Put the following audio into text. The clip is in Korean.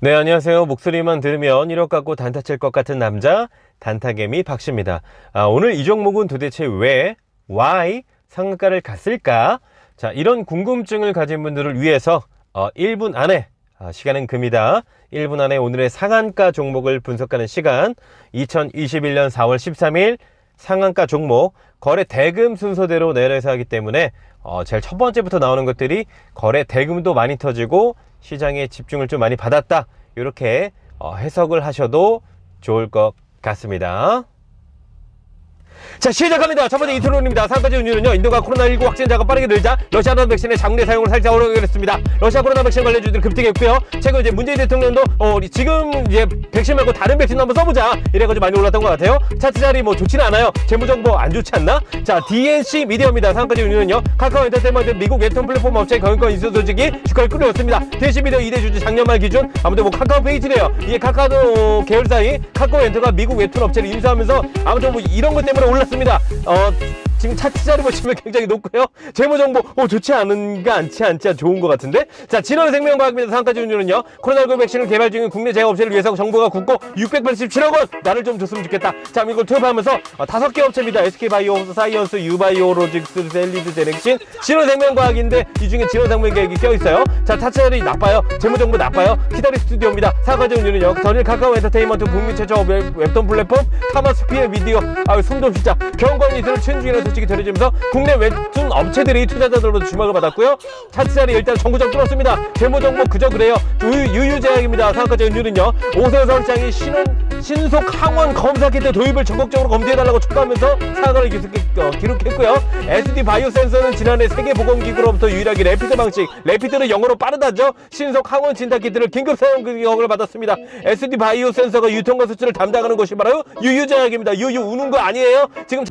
네, 안녕하세요. 목소리만 들으면 1억 갖고 단타 칠 것 같은 남자, 단타개미 박씨입니다. 아, 오늘 이 종목은 도대체 왜, why 상한가를 갔을까? 자, 이런 궁금증을 가진 분들을 위해서 어, 1분 안에, 아, 시간은 금이다. 1분 안에 오늘의 상한가 종목을 분석하는 시간, 2021년 4월 13일 상한가 종목, 거래 대금 순서대로 내려서 하기 때문에 어, 제일 첫 번째부터 나오는 것들이 거래 대금도 많이 터지고 시장에 집중을 좀 많이 받았다. 이렇게 어, 해석을 하셔도 좋을 것 같습니다. 자 시작합니다. 첫 번째 이트론입니다. 상가지 운율은요. 인도가 코로나19 확진자가 빠르게 늘자 러시아산 백신의 장내 사용을 살짝 어려워했습니다. 러시아 코로나 백신 관련주들이 급등했고요. 최근 이제 문재인 대통령도 어, 지금 이제 백신 말고 다른 백신 한번 써보자 이래가지고 많이 올랐던 것 같아요. 차트 자리 뭐 좋지는 않아요. 재무정보 안 좋지 않나? 자 DNC 미디어입니다. 상가지 운율은요. 카카오 엔터테인먼트 미국 웹툰 플랫폼 업체 경영권 인수 조직이 주가를 끌어올습니다. DNC 미디어 2대 주주 작년 말 기준 아무튼 뭐 카카오 페이지래요. 이게 카카오 계열사인 카카오 엔터가 미국 웹툰 업체를 인수하면서 아무튼 뭐 이런 것 때문에 올랐습니다. 어, 지금 차트 자리 보시면 굉장히 높고요. 재무정보 어, 좋지 않은가 않지 않지 좋은 것 같은데. 자, 진원생명과학입니다. 상가지 운율은요. 코로나19 백신을 개발 중인 국내 제약업체를 위해서 정부가 굳고 687억 원 나를 좀 줬으면 좋겠다. 자, 이걸 투입하면서 어, 다섯 개 업체입니다. SK바이오, 사이언스, 유바이오로직스, 셀리드, 제넥신, 진원생명과학인데 이 중에 진원생명과학이 껴있어요. 자, 차트 자리 나빠요. 재무정보 나빠요. 키다리 스튜디오입니다. 상가지 운율은요. 전일 카카오 엔터테인먼트 북미 최초 웹, 웹툰 플랫폼 타마스피의 미디어 아, 숨도 쉬자 경건 이들을 최중이라는 소식이 전해지면서 국내 웹툰 업체들이 투자자들로 주목을 받았고요. 차트 자리 일단 정구장 뚫었습니다. 재무 정보 그저 그래요. 유- 유유제약입니다. 상한가지 은율은요. 오세훈 시장이 신원, 신속 항원 검사 키트 도입을 적극적으로 검토해달라고 촉구하면서 상한가를 기록, 어, 기록했고요. SD 바이오 센서는 지난해 세계보건기구로부터 유일하게 레피드 방식, 레피드는 영어로 빠르다죠. 신속 항원 진단 키트를 긴급 사용 의혹을 받았습니다. SD 바이오 센서가 유통과 수출을 담당하는 것이 바로 유유제약입니다. 유유 우는 거 아니에요? 지금